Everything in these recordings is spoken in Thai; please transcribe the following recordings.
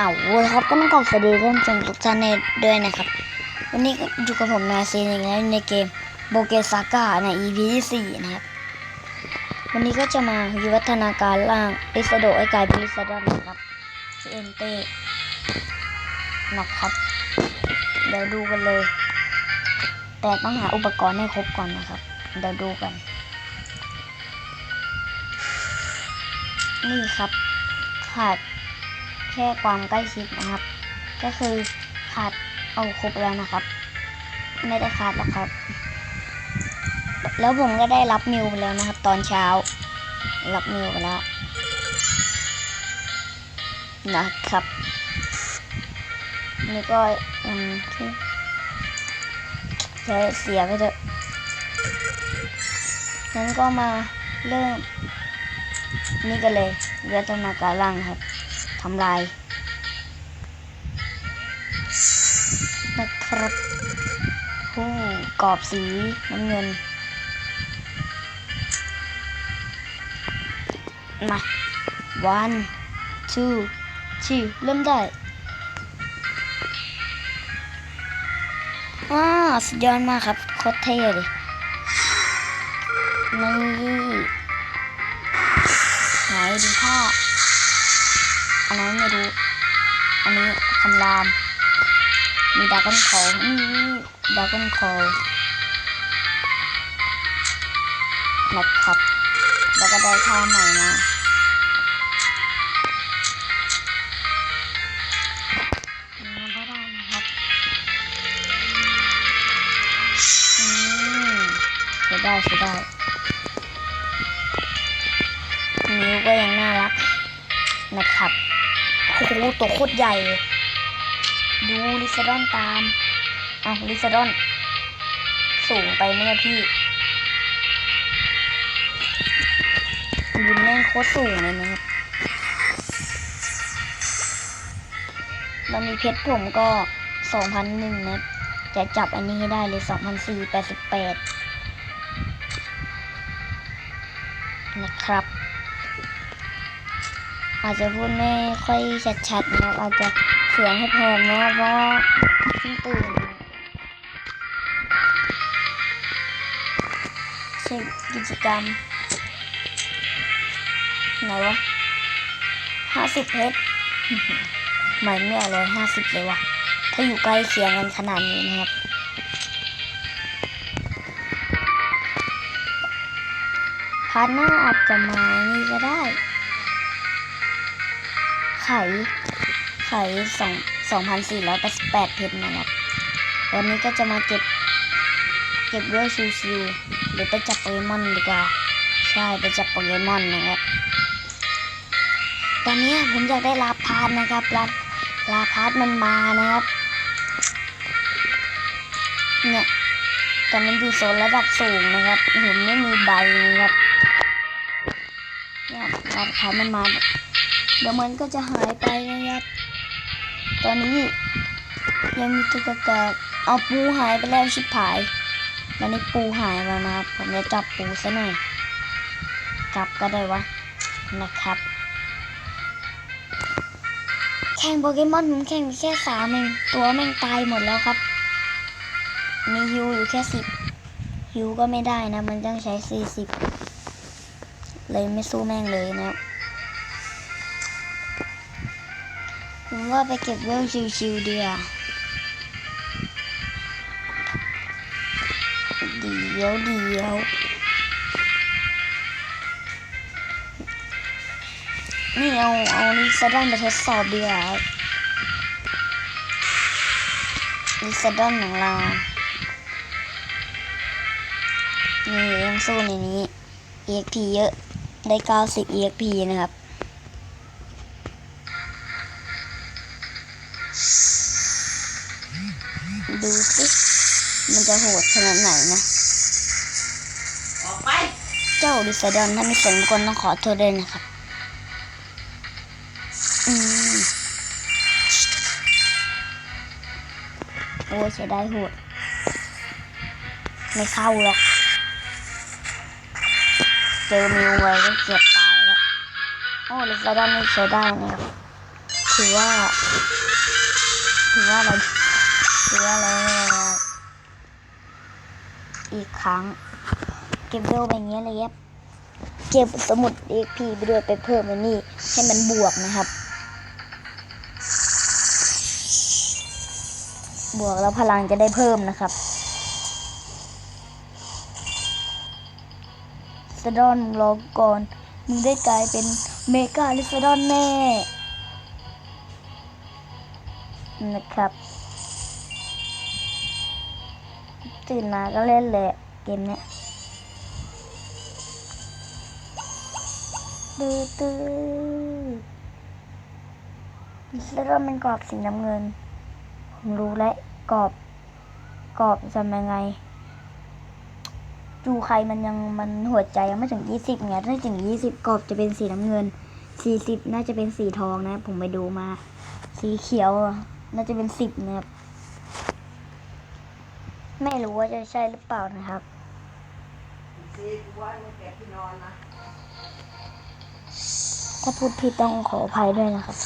อาวครับก็ต้องขอสวัสดีท่านผู้ชมทุกท่านในด้วยนะครับ วันนี้ก็อยู่กับผมนาซีนอีกแล้วในเกมโบเกซาก้าใน EP ที่สี่นะครับ วันนี้ก็จะมาวิวัฒนาการร่างลิซาโดให้กลายเป็นลิซาดอนนะครับชื่อเอนเต้นะครับ เดี๋ยวดูกันเลย แต่ต้องหาอุปกรณ์ให้ครบก่อนนะครับ เดี๋ยวดูกัน นี่ครับขาด แค่ความใกล้ชิดนะครับ ก็คือขาดเอาครบแล้วนะครับ ไม่ได้ขาดหรอกครับ แล้วผมก็ได้รับมิวไปแล้วนะครับ ตอนเช้า รับมิวไปแล้วนะครับนี่ก็อืมที่ใช้เสียไปเถอะงั้นก็มาเริ่มนี่กันเลยเรือตนาการล่างครับ ทำลายนะครับผู้กรอบสีน้ำเงินมา one two three เริ่มได้ว้าสุดยอดมากครับโคตรเท่เลยนี่ไหนดูท่า อันนั้นไม่รู้ อันนี้คำราม มีดาก้อนคอลนี่ดาก้อนคอลนะครับ แล้วก็ได้ท่าใหม่มา คตรใหญ่ ดูลิซาดอนตามอ้าวลิซาดอน สูงไปไหมเนี่ยพี่ยืนแม่งโคตรสูงเลยนะครับตอนนี้เพชรผมก็สองพันหนึ่งนะจะจับอันนี้ให้ได้เลยสองพันสี่แปดสิบแปดนะครับ อาจจะพูดไม่ค่อยชัดๆนะครับอาจจะเสียงให้แพงนะเพราะว่าเพิ่งตื่นเช็คกิจกรรมไหนวะห้าสิบเพชรไม่ไม่เอาเลยห้าสิบเลยวะถ้าอยู่ใกล้เคียงกันขนาดนี้นะครับพาร์ทหน้าอาจจะมานี่ก็ได้ ไข ไขสองสองพันสี่ร้อยแปดสิบแปดเพชรนะครับ วันนี้ก็จะมาเก็บ เก็บด้วยชิวๆหรือไปจับโปเกมอนดีกว่า ใช่ไปจับโปเกมอนนะครับ ตอนนี้ผมอยากได้ลาพาร์ทนะครับลาลาพาร์ทมันมานะครับ เนี่ยแต่มันอยู่โซนระดับสูงนะครับผมไม่มีใบนะครับเนี่ยลาพาร์มันมา เดี๋ยวมันก็จะหายไปนะครับ ตอนนี้ยังมีตุ๊กตาเอาปูหายไปแล้วชิบหายตอนนี้ปูหายแล้วนะครับ ผมจะจับปูซะหน่อย จับก็ได้วะ นะครับ แข่งโปเกมอนผมแข่งแค่สามเองตัวแม่งตายหมดแล้วครับ มีฮิวอยู่แค่สิบฮิวก็ไม่ได้นะ มันต้องใช้สี่สิบเลยไม่สู้แม่งเลยนะครับ ว่าไปเก็บเวลชิวๆดีอะเดี๋ยวเดี๋ยวนี่เอาเอาลิซาดอนไปทดสอบดีกว่าลิซาดอนของเรา นี่ยังสู้ในนี้ EXP เยอะ ได้ 90 EXP นะครับ มันจะโหดขนาดไหนนะ ออกไป เจ้าดิสดอนถ้ามีเสียงคนต้องขอโทษด้วยนะครับ อืม โอ้ยเสียดายโหด ไม่เข้าหรอก เจอมิวไว้ก็เกือบตายแล้ว โอ้ดิสดอนนี่ใช้ได้นะครับถือว่า ถือว่าอะไรถือว่าอะไร อีกครั้ง เก็บเวลไปอย่างเงี้ยเลยครับเก็บสมุด XP ไปด้วยไปเพิ่มไว้นี่ ให้มันบวกนะครับ บวกแล้วพลังจะได้เพิ่มนะครับสดอนรอก่อนมึงได้กลายเป็นเมกาลิสดอนแน่นะครับ ตื่นมาก็เล่นเลยเกมเนี้ยดื้อตื้อแล้วก็เป็นกรอบสีน้ำเงิน ผมรู้แล้วกรอบ กรอบทำยังไง จูใครมันยังมันหัวใจยังไม่ถึงยี่สิบไงถ้าถึงยี่สิบกรอบจะเป็นสีน้ำเงินสี่สิบน่าจะเป็นสีทองนะ ผมไปดูมา สีเขียวน่าจะเป็นสิบนะครับ ไม่รู้ว่าจะใช่หรือเปล่านะครับซีกูว่ามึงเก็บที่นอนนะถ้าพูดผิดต้องขออภัยด้วยนะครับ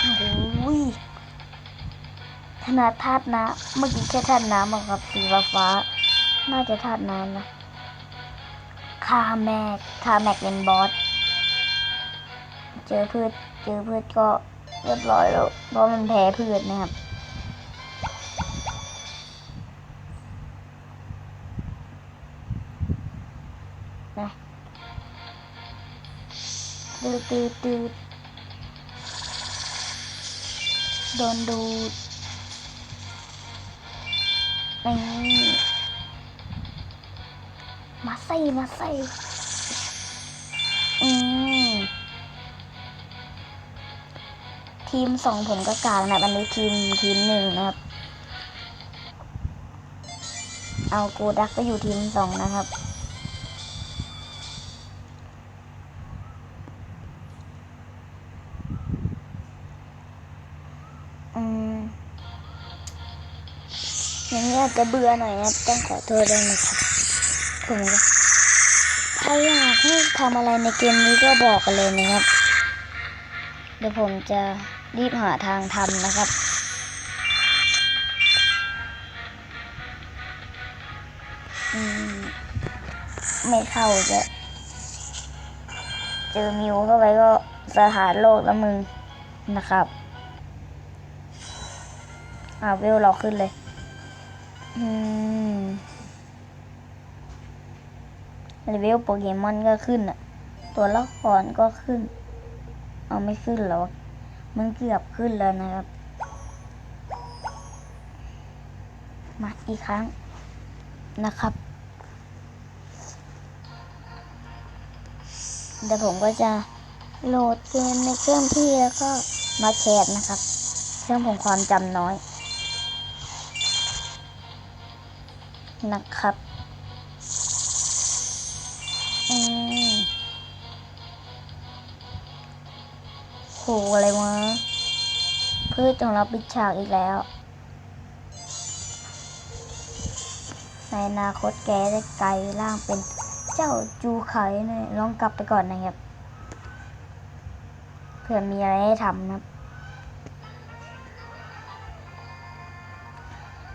โอ้โหยขนาดธาตุน้ำเมื่อกี้แค่ธาตุน้ำอะครับสีฟ้าฟ้าๆน่าจะธาตุน้ำนะคาแมกคาแมกเป็นบอส เจอพืช เจอพืชก็ เรียบร้อยแล้วเพราะมันแพ้พืชนะครับนะตืดตืดตืดโดนดูดนี่มาใส่มาใส่อืม ทีมสองผมก็กลางนะอันนี้ทีมทีมหนึ่งนะครับ เอากูดักก็อยู่ทีมสองนะครับ อืมอย่างนี้อาจจะเบื่อหน่อยครับต้องขอโทษด้วยนะครับผมถ้าอยากให้ทำอะไรในเกมนี้ก็บอกกันเลยนะครับเดี๋ยวผมจะ รีบหาทางทำนะครับอืมไม่เข้าจะ เจอมิวเข้าไปก็สถานโลกแล้วมึงนะครับอ่าเวลเราขึ้นเลย อืมเลเวลโปเกมอนก็ขึ้นอะตัวละครก็ขึ้น เอาไม่ขึ้นแล้ว มันเกือบขึ้นแล้วนะครับ มาอีกครั้งนะครับเดี๋ยวผมก็จะโหลดเกมในเครื่องพี่แล้วก็มาแชร์นะครับ เครื่องผมความจำน้อย นะครับ อืม โหอะไรวะพืชของเราปิดฉากอีกแล้ว ในอนาคตแกได้ไกลร่างเป็นเจ้าจูไคเนี่ยลองกลับไปก่อนนะครับเผื่อมีอะไรให้ทำนะ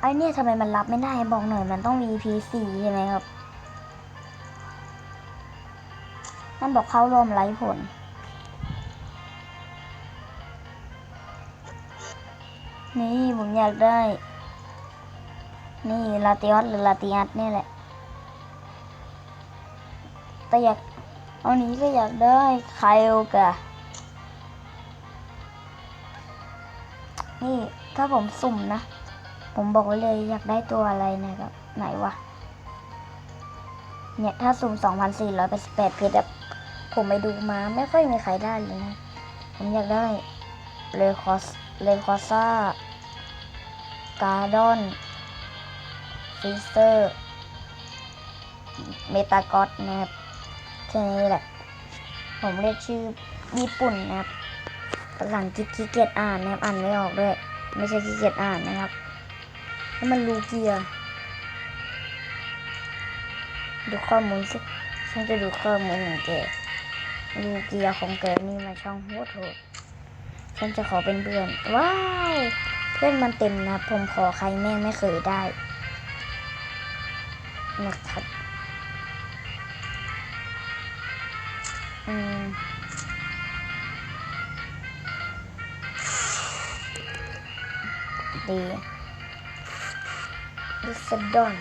ไอเนี่ยทำไมมันรับไม่ได้บอกหน่อยมันต้อง VP สี่ใช่ไหมครับนั่นบอกเข้าร่วมไร้ผล นี่ผมอยากได้ นี่ลาติออสหรือลาติอัสนี่แหละ แต่อยาก เอานี้ก็อยากได้ไคโอกะนี่ถ้าผมสุ่มนะ ผมบอกไว้เลยอยากได้ตัวอะไรนะครับ ไหนวะ เนี่ยถ้าสุ่ม 2,488เพชรแบบผมไปดูมาไม่ค่อยมีใครได้เลยนะ ผมอยากได้เลคอส เลคอซ่าการ์ดอนฟิสเตอร์เมตากอตนะครับแค่นี้แหละ ผมเรียกชื่อญี่ปุ่นนะครับภาษาอังกฤษขี้เกียจอ่านนะครับอ่านไม่ออกด้วย ไม่ใช่ขี้เกียจอ่านนะครับแล้วมันรูเกียร์ดูข้อมูลสิฉันจะดูข้อมูลของแกดูเกียร์ของแกนี่มาช่องโหดโหด ฉันจะขอเป็นเพื่อน ว้าว เพื่อนมันเต็มนะ ผมขอใครแม่งไม่เคยได้นะครับอืมดีดิสดอน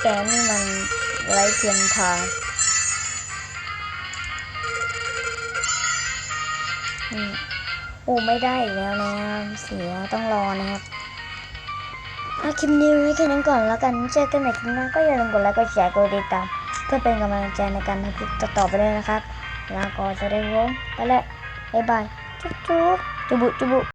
แกนี่มันไร้เทียมทาง โอ้ไม่ได้อีกแล้วนะครับเสียต้องรอนะครับถ้าคลิปนี้ไว้แค่นั้นก่อนแล้วกันเจอกันใหม่คลิปหน้าก็อย่าลืมกดไลค์กดแชร์กดติดตามเพื่อเป็นกำลังใจในการทำคลิปต่อๆไปด้วยนะครับลาก่อนสวัสดีครับไปแล้วบ๊ายบายจุ๊บจุ๊บจุบุจุบุ